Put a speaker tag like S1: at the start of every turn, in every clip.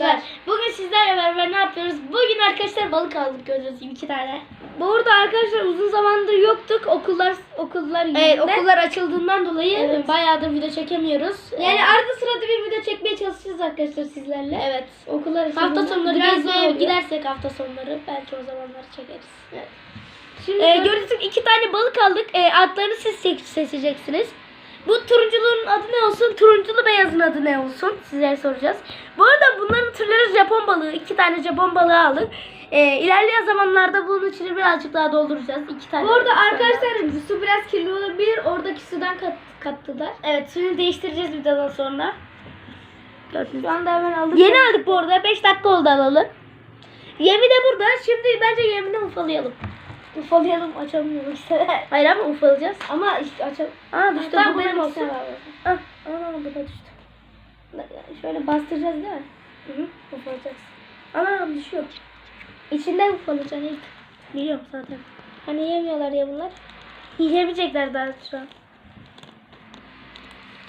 S1: arkadaşlar. Bugün sizlerle beraber ne yapıyoruz? Bugün arkadaşlar balık aldık gibi iki tane.
S2: Bu arada arkadaşlar uzun zamandır yoktuk. Okullar okullar yüzünden.
S1: Evet okullar açıldığından dolayı
S2: Evet.
S1: bayağıdır video çekemiyoruz.
S2: Yani
S1: Ee,
S2: arada sırada bir video çekmeye çalışacağız arkadaşlar sizlerle.
S1: Evet.
S2: Okullar
S1: Hafta sonları
S2: biraz
S1: gidersek hafta sonları belki o zamanları çekeriz.
S2: Şimdi
S1: Ee, gördüğünüz gibi iki tane balık aldık. Ee, adlarını siz se- seçeceksiniz. Bu turunculuğun adı ne olsun? Turunculu beyazın adı ne olsun? Sizlere soracağız. Bu arada bunların türleri Japon balığı. İki tane Japon balığı aldık. Ee, ilerleyen zamanlarda bunun içini birazcık daha dolduracağız. İki tane.
S2: bu arada arkadaşlar su biraz kirli olabilir. Oradaki sudan kat, kattılar.
S1: Evet suyunu değiştireceğiz videodan sonra.
S2: Şu anda hemen aldık.
S1: Yeni aldık bu arada. 5 dakika oldu alalı. Yemi de burada. Şimdi bence yemini ufalayalım.
S2: Ufalayalım açamıyoruz.
S1: Hayır ama ufalayacağız.
S2: Ama işte açam.
S1: Aa düştü bu benim olsun.
S2: var.
S1: Ah, aa bu da düştü.
S2: Şöyle bastıracağız değil mi?
S1: Hı hı, ufalayacağız. Ana düşüyor. İçinden ufalayacaksın ilk. Biliyorum zaten.
S2: Hani yemiyorlar ya bunlar.
S1: Yiyemeyecekler daha şu an.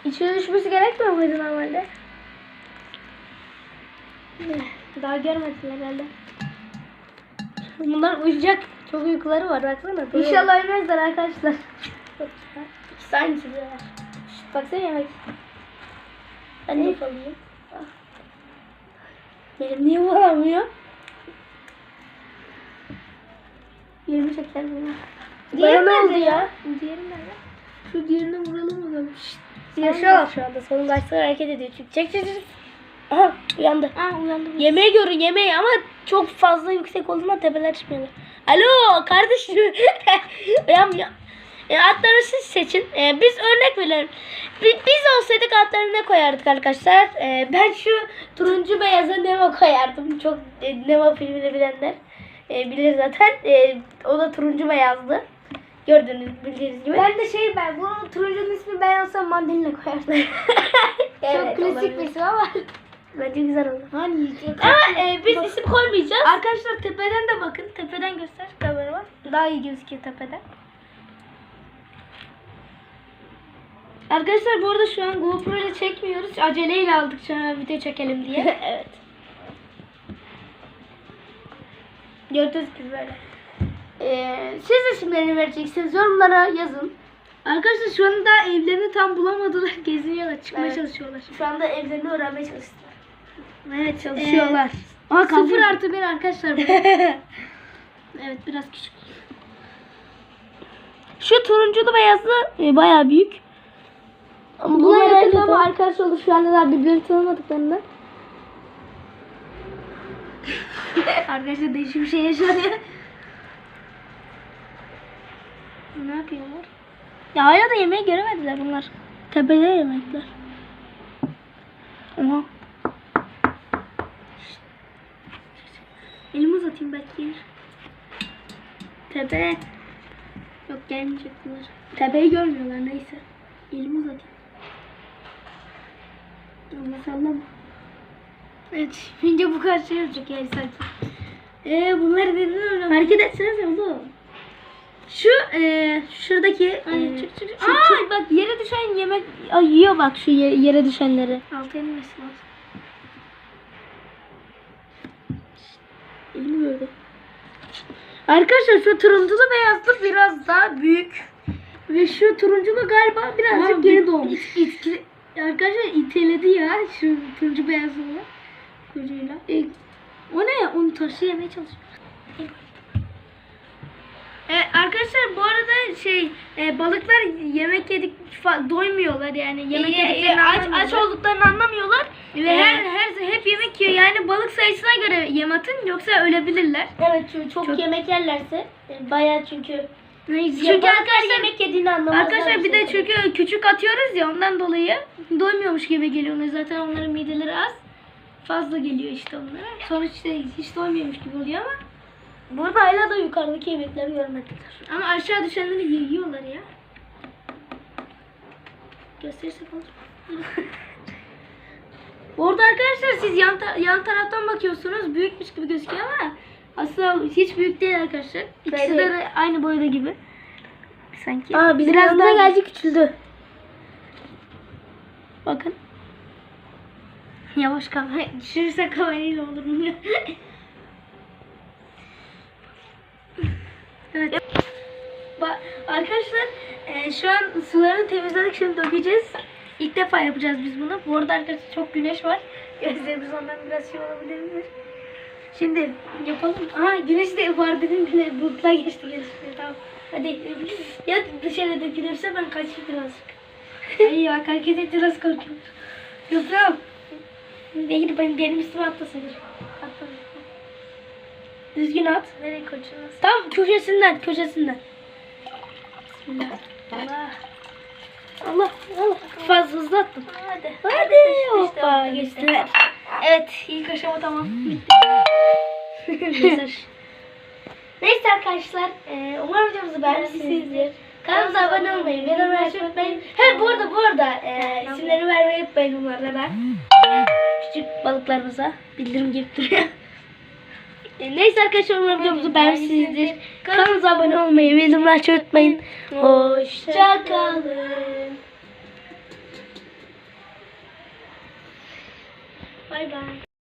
S2: İçine düşmesi gerekmiyor muydu normalde? Daha görmediler herhalde.
S1: Bunlar uyuyacak. Çok uykuları var baksana.
S2: İnşallah ölmezler arkadaşlar.
S1: Var.
S2: Şşt, baksana yemek.
S1: Ben de ufalayayım. Ah. Benim niye ufalamıyor?
S2: Yirmi şeker bunlar.
S1: Bana ne oldu ya?
S2: Diğeri nerede? Şu diğerine vuralım bakalım. Şşt.
S1: Yaşıyorlar şu anda. Solungaçlar hareket ediyor. Çünkü çek çek çek. Aha uyandı.
S2: Aa uyandım.
S1: Yemeği görün yemeği ama çok fazla yüksek olduğundan tepeler çıkmıyorlar. Alo kardeşim. Uyanmıyor. E, atları siz seçin. E, biz örnek verelim. Bi- Biz olsaydık atları ne koyardık arkadaşlar? E, ben şu turuncu beyaza Nemo koyardım. Çok e, Nemo filmini bilenler e, bilir zaten. E, o da turuncu beyazdı. Gördüğünüz bildiğiniz gibi.
S2: Ben de şey ben bunun turuncunun ismi ben olsam mandalina koyardım.
S1: Evet,
S2: Çok klasik
S1: olabilir.
S2: bir isim ama.
S1: Bence güzel olur.
S2: Hani yiyecek.
S1: Ama e, biz isim koymayacağız.
S2: Arkadaşlar tepeden de bakın.
S1: Tepeden göster kamera Daha iyi gözüküyor tepeden.
S2: Arkadaşlar bu arada şu an GoPro ile çekmiyoruz. Aceleyle aldık an video çekelim diye.
S1: evet. Gördüğünüz gibi böyle. Ee, siz isimlerini vereceksiniz. Yorumlara yazın.
S2: Arkadaşlar şu anda evlerini tam bulamadılar. Geziniyorlar. Çıkmaya
S1: Evet.
S2: çalışıyorlar.
S1: Şu anda evlerini öğrenmeye çalıştılar.
S2: Evet çalışıyorlar.
S1: Aa,
S2: Sıfır artı bir arkadaşlar. evet biraz küçük.
S1: Şu turunculu beyazlı e, bayağı büyük. Ama
S2: Bunlar yakında ama arkadaş olur. Şu anda daha birbirini tanımadıklarından. arkadaşlar değişik bir şey yaşanıyor. ne yapıyorlar?
S1: Ya hala da yemeği göremediler bunlar. Tepede yemekler. Oha.
S2: Elimi uzatayım belki gelir.
S1: Tepe.
S2: Yok gelmeyecek bunlar.
S1: Tepeyi görmüyorlar neyse.
S2: Elimi uzatayım. Allah sallama. Evet. Önce bu kadar şey olacak yani sanki.
S1: Ee, bunları dedin öyle. Hareket etsenize oğlum. Şu e, şuradaki
S2: Ay,
S1: e,
S2: çık, çık, çık. Aa bak yere düşen yemek
S1: Ay, yiyor bak şu ye- yere düşenleri.
S2: altı yenilmesi lazım.
S1: Elimi gördü. Arkadaşlar şu turunculu beyazlı biraz daha büyük. Ve şu turunculu galiba birazcık geri doğmuş.
S2: It, it, arkadaşlar iteledi ya şu turuncu beyazlı olan kuyruğuyla.
S1: E, o ne? Onu taşı yemeye çalışıyor.
S2: E, arkadaşlar bu arada şey e, balıklar yemek yedik doymuyorlar yani yemek
S1: E, e,
S2: yediklerini
S1: aç, aç olduklarını anlamıyorlar.
S2: ve
S1: E,
S2: her, her hep yemek yiyor yani balık sayısına göre yem atın yoksa ölebilirler.
S1: Evet çünkü çok,
S2: Çok-
S1: yemek yerlerse e, bayağı çünkü
S2: Çünkü arkadaşlar
S1: yemek yediğini anlamazlar.
S2: Arkadaşlar bir de çünkü küçük atıyoruz ya ondan dolayı doymuyormuş gibi geliyorlar. Zaten onların mideleri az. Fazla geliyor işte onlara. Sonuçta hiç doymuyormuş gibi oluyor ama
S1: Burada hala da yukarıdaki yemekleri görmediler.
S2: ama aşağı düşenleri yiyorlar ya. Gösterirsek olur. Bu arada arkadaşlar siz yan, ta- yan taraftan bakıyorsunuz. Büyükmüş gibi gözüküyor ama aslında hiç büyük değil arkadaşlar. İkisi
S1: Böyle-
S2: de aynı boyda gibi. Sanki.
S1: Aa bizim
S2: Biraz daha-
S1: geldi küçüldü.
S2: Bakın. Yavaş kal. Düşürürse kamerayla olur mu? evet. Ba- arkadaşlar e, şu an suları temizledik şimdi dökeceğiz. İlk defa yapacağız biz bunu. Bu arada arkadaşlar çok güneş var. Gözlerimiz ondan biraz şey olabilir. Şimdi yapalım. Aha güneş de var dedim bile bulutlar geçti geçti. Tamam. Hadi ya dışarı dökülürse ben kaçayım birazcık. Ay bak hareket etti nasıl korkuyorum. Yok. Değil benim, benim üstüme atlasın. Düzgün at. Nereye koşuyorsun? Tam köşesinden köşesinden. Bismillah. Allah. Allah Allah. Fazla hızlı attım. Hadi. Hadi. Hoppa geçtiler. Evet ilk aşama tamam. Bitti. Neyse arkadaşlar, e, umarım videomuzu beğenmişsinizdir. Kanalımıza abone olmayı, videomu açmayı unutmayın. He bu arada bu arada e, isimlerini vermeyi unutmayın bunlara da. Küçük balıklarımıza bildirim gelip duruyor. E, neyse arkadaşlar umarım videomuzu beğenmişsinizdir. Kanalımıza abone olmayı, videomu açmayı unutmayın. Hoşçakalın. Bay bay.